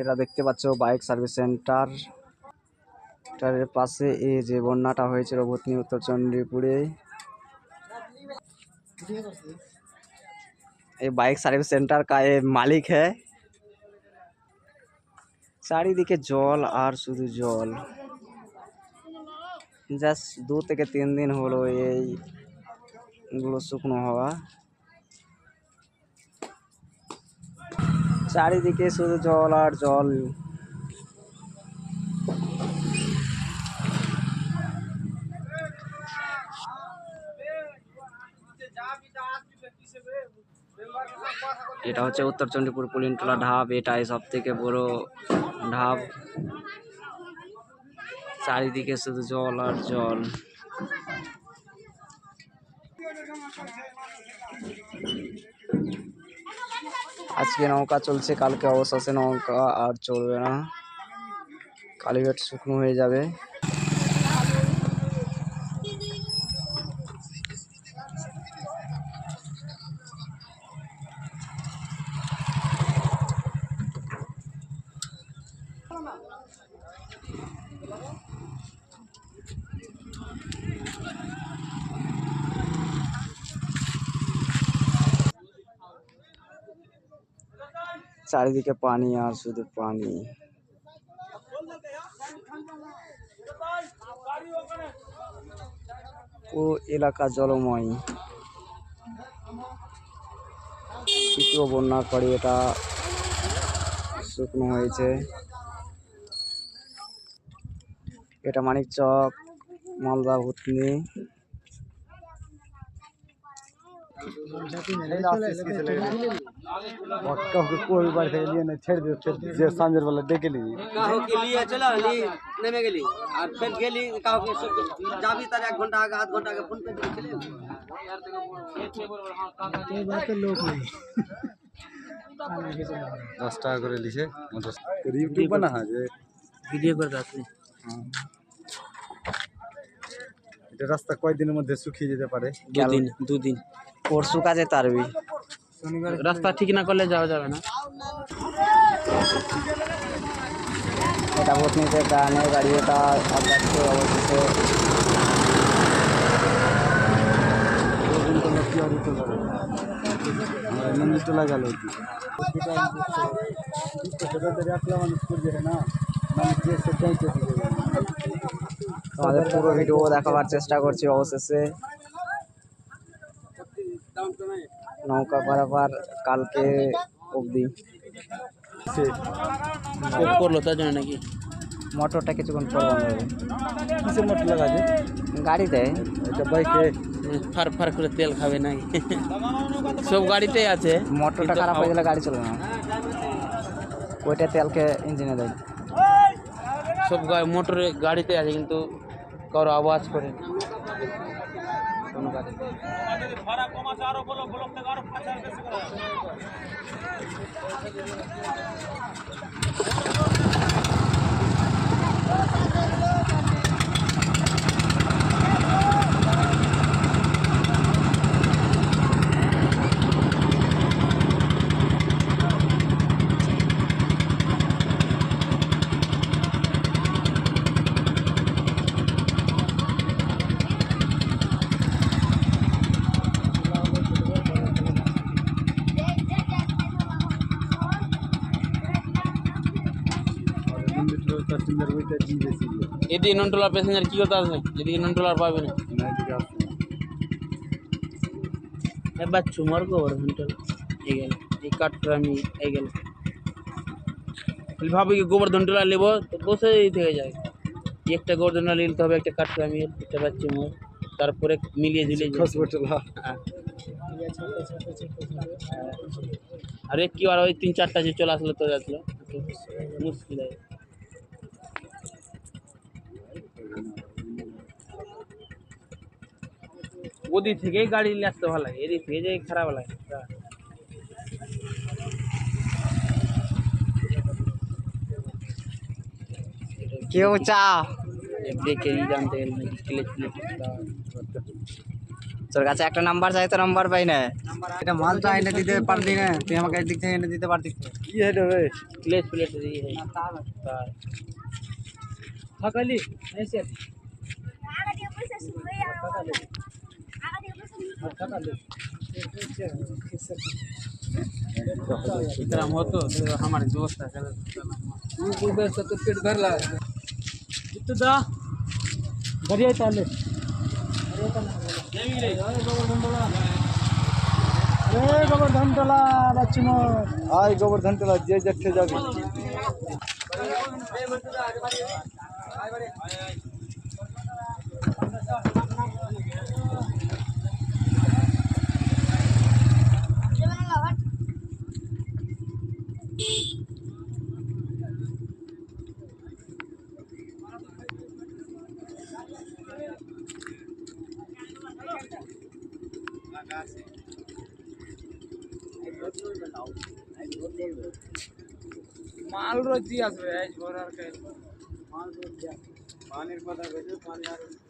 এটা দেখতে পাচ্ছ বাইক সার্ভিস সেন্টার টারের পাশে এই যে বন্যাটা হয়েছিল ভূতনি উত্তর চণ্ডীপুরে এই বাইক সার্ভিস সেন্টার কায়ে মালিক मालिक চারিদিকে জল আর শুধু জল জাস্ট দু থেকে তিন দিন হলো এইগুলো শুকনো হওয়া চারিদিকে শুধু জল আর জল এটা হচ্ছে উত্তর চণ্ডীপুর পুলিনটোলা ঢাব এটাই সব থেকে বড় ঢাব চারিদিকে শুধু জল আর জল আজকে নৌকা চলছে কালকে অবশ্য নৌকা আর চলবে না কালীঘাট শুকনো হয়ে যাবে চারিদিকে পানি আর শুধু পানি ও এলাকা জলময় তৃতীয় বন্যার পরে এটা শুকনো হয়েছে এটা মানিক চক মালদা ভুতনি और कहू के कोई बार से लिए ना छेड़ दे फिर जे सांजर वाला दे के लिए कहू के लिए चलो ली ने में गेली और फिर गेली कहू के सब जाबी तरह एक घंटा आगे आध घंटा के फोन पे दे चले यार देखो एक में बोल हां का का ये बात तो लोग नहीं दस टाका করে লিছে ইউটিউব না যে ভিডিও করে রাখছি এটা রাস্তা কয়দিনের মধ্যে শুকিয়ে যেতে পারে দুদিন দুদিন পরশু কাজে তারবি রাস্তা ঠিক না করলে যাওয়া যাবে না এটা পত্নীতে গানে গাড়ি এটা অবশেষে নন্দীতলা গেল আমাদের পুরো ভিডিও দেখাবার চেষ্টা করছি অবশেষে নৌকা বরাবর কালকে অবধি করলো তার জন্য নাকি মোটরটা কিছুক্ষণ পর বন্ধ হবে কিসের মোটর লাগাবে গাড়িতে এটা বাইকে হ্যাঁ, ফার ফার করে তেল খাবে নাকি সব গাড়িতেই আছে মোটরটা খারাপ হয়ে গেলে গাড়ি চলে না ওইটা তেলকে ইঞ্জিনে দেয় সব গাড়ি মোটরে গাড়িতে আছে কিন্তু কারো আওয়াজ করে না समाचारों बोलो ब्लॉक तक प्रचार कर যদি নন টলার প্যাসেঞ্জার কি করতে আসে যদি নন টলার পাবো না এইবা চুমার গোবর টলার এ গেল এই কাটট্রামি এ গেল ভালভাবে গোবর দন্ডলা লিবো তো বোসে এই দিকে যায় এই একটা গোবর দন্ডলা নিতে হবে একটা কাটট্রামি একটা বাচ চুমো তারপরে মিলিয়ে দিলে আর এক কিবার ওই তিন চারটা সে চল আসলে তো গেল মুশকিল ওদিক থেকেই গাড়ি নিয়ে আসতে ভালো লাগে এদিক থেকে যে খারাপ লাগে কেউ চা তোর কাছে একটা নাম্বার চাই তো নাম্বার পাই না এটা মাল তো এনে দিতে পারতি না তুই আমাকে দিক থেকে এনে দিতে পারতি কি এটা রে ক্লেজ প্লেট রে হ্যাঁ কালি এসে इतना हाँ, हो तो हमारे दोस्त है यूट्यूबर से तो पेट भर दा बढ़िया गोवर्धन आय गोवर्धन जे जट्ठे जागे माल रोज दिया माल रोज दिया पानी पता पानी